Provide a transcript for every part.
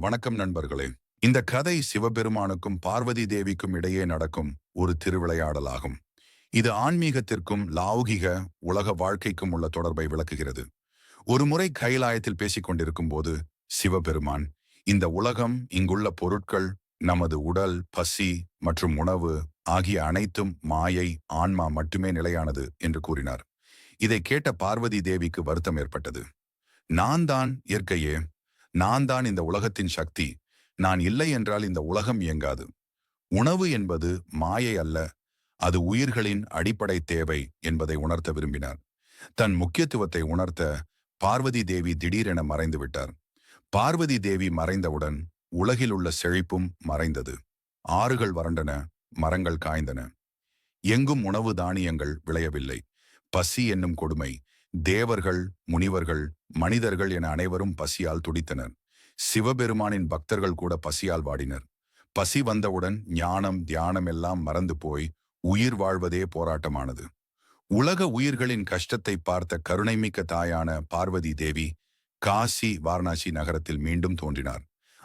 வணக்கம் நண்பர்களே. இந்த கதை சிவபெருமானுக்கும் பார்வதி தேவிக்கும் இடையே நடக்கும் ஒரு திருவிளையாடலாகும். இது ஆன்மீகத்திற்கும் லௌகிக உலக வாழ்க்கைக்கும் உள்ள தொடர்பை விளக்குகிறது. ஒரு முறை கைலாயத்தில் பேசிக் கொண்டிருக்கும் போது சிவபெருமான் இந்த உலகம் இங்குள்ள பொருட்கள் நமது உடல் பசி மற்றும் உணவு ஆகிய அனைத்தும் மாயை ஆன்மா மட்டுமே நிலையானது என்று கூறினார். இதை கேட்ட பார்வதி தேவிக்கு வருத்தம் ஏற்பட்டது. நான் தான் இயற்கையே நான் தான் இந்த உலகத்தின் சக்தி. நான் இல்லை என்றால் இந்த உலகம் இயங்காது. உணவு என்பது மாயை அல்ல. அது உயிர்களின் அடிப்படை தேவை என்பதை உணர்த்த விரும்பினார். தன் முக்கியத்துவத்தை உணர்த்த பார்வதி தேவி திடீரென மறைந்து விட்டார். பார்வதி தேவி மறைந்தவுடன் உலகில் உள்ள செழிப்பும் மறைந்தது. ஆறுகள் வறண்டன மரங்கள் காய்ந்தன. எங்கும் உணவு தானியங்கள் விளையவில்லை. பசி என்னும் கொடுமை தேவர்கள் முனிவர்கள் மனிதர்கள் என அனைவரும் பசியால் துடித்தனர். சிவபெருமானின் பக்தர்கள் கூட பசியால் வாடினர். பசி வந்தவுடன் ஞானம் தியானம் எல்லாம் மறந்து போய் உயிர் வாழ்வதே போராட்டமானது. உலக உயிர்களின் கஷ்டத்தை பார்த்த கருணைமிக்க தாயான பார்வதி தேவி காசி வாரணாசி நகரத்தில் மீண்டும் தோன்றினார்.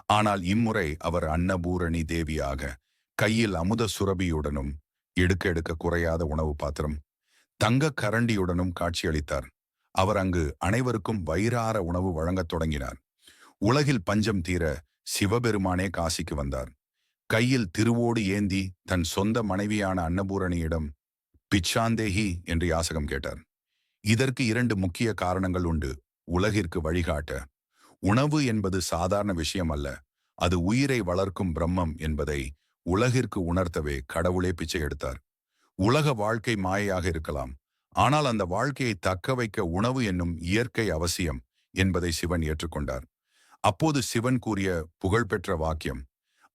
ஆனால் இம்முறை அவர் அன்னபூரணி தேவியாக கையில் அமுத சுரபியுடனும் எடுக்க எடுக்க குறையாத உணவு பாத்திரம் தங்க கரண்டியுடனும் காட்சியளித்தார். அவர் அங்கு அனைவருக்கும் வயிறார உணவு வழங்கத் தொடங்கினார். உலகில் பஞ்சம் தீர சிவபெருமானே காசிக்கு வந்தார். கையில் திருவோடு ஏந்தி தன் சொந்த மனைவியான அன்னபூரணியிடம் பிச்சாந்தேஹி என்று யாசகம் கேட்டார். இதற்கு இரண்டு முக்கிய காரணங்கள் உண்டு உலகிற்கு வழிகாட்ட. உணவு என்பது சாதாரண விஷயம் அல்ல அது உயிரை வளர்க்கும் பிரம்மம் என்பதை உலகிற்கு உணர்த்தவே கடவுளே பிச்சை எடுத்தார். உலக வாழ்க்கை மாயையாக இருக்கலாம் ஆனால் அந்த வாழ்க்கையை தக்க வைக்க உணவு என்னும் இயற்கை அவசியம் என்பதை சிவன் ஏற்றுக்கொண்டார். அப்போது சிவன் கூறிய புகழ்பெற்ற வாக்கியம்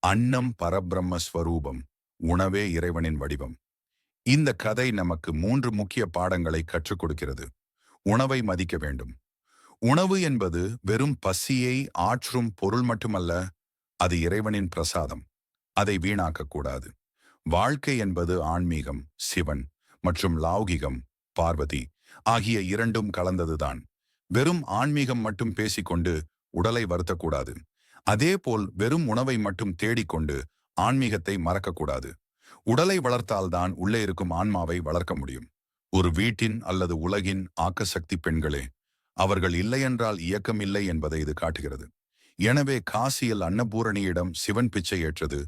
அன்னம் பரபிரம்ம ஸ்வரூபம் உணவே இறைவனின் வடிவம். இந்த கதை நமக்கு மூன்று முக்கிய பாடங்களை கற்றுக் கொடுக்கிறது. உணவை மதிக்க வேண்டும். உணவு என்பது வெறும் பசியை ஆற்றும் பொருள் மட்டுமல்ல அது இறைவனின் பிரசாதம். அதை வீணாக்கக்கூடாது வாழ்க்கை என்பது ஆன்மீகம் சிவன் மற்றும் லௌகிகம் பார்வதி ஆகிய இரண்டும் கலந்ததுதான். வெறும் ஆன்மீகம் மட்டும் பேசிக்கொண்டு உடலை வருத்தக்கூடாது. அதேபோல் வெறும் உணவை மட்டும் தேடிக்கொண்டு ஆன்மீகத்தை மறக்கக்கூடாது. உடலை வளர்த்தால்தான் உள்ளே இருக்கும் ஆன்மாவை வளர்க்க முடியும். ஒரு வீட்டின் அல்லது உலகின் ஆக்கசக்தி பெண்களே அவர்கள் இல்லையென்றால் இயக்கம் இல்லை என்பதை இது காட்டுகிறது. எனவே காசியில் அன்னபூரணியிடம் சிவன் பிச்சை ஏற்றது.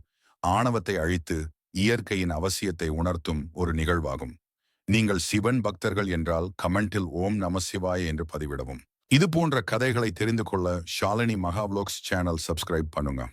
ஆணவத்தை அழித்து இயற்கையின் அவசியத்தை உணர்த்தும் ஒரு நிகழ்வாகும். நீங்கள் சிவன் பக்தர்கள் என்றால் கமெண்டில் ஓம் நமசிவாய என்று பதிவிடவும். இது போன்ற கதைகளை தெரிந்து கொள்ள ஷாலினி மகாவ்லோக்ஸ் சேனல் சப்ஸ்கிரைப் பண்ணுங்க.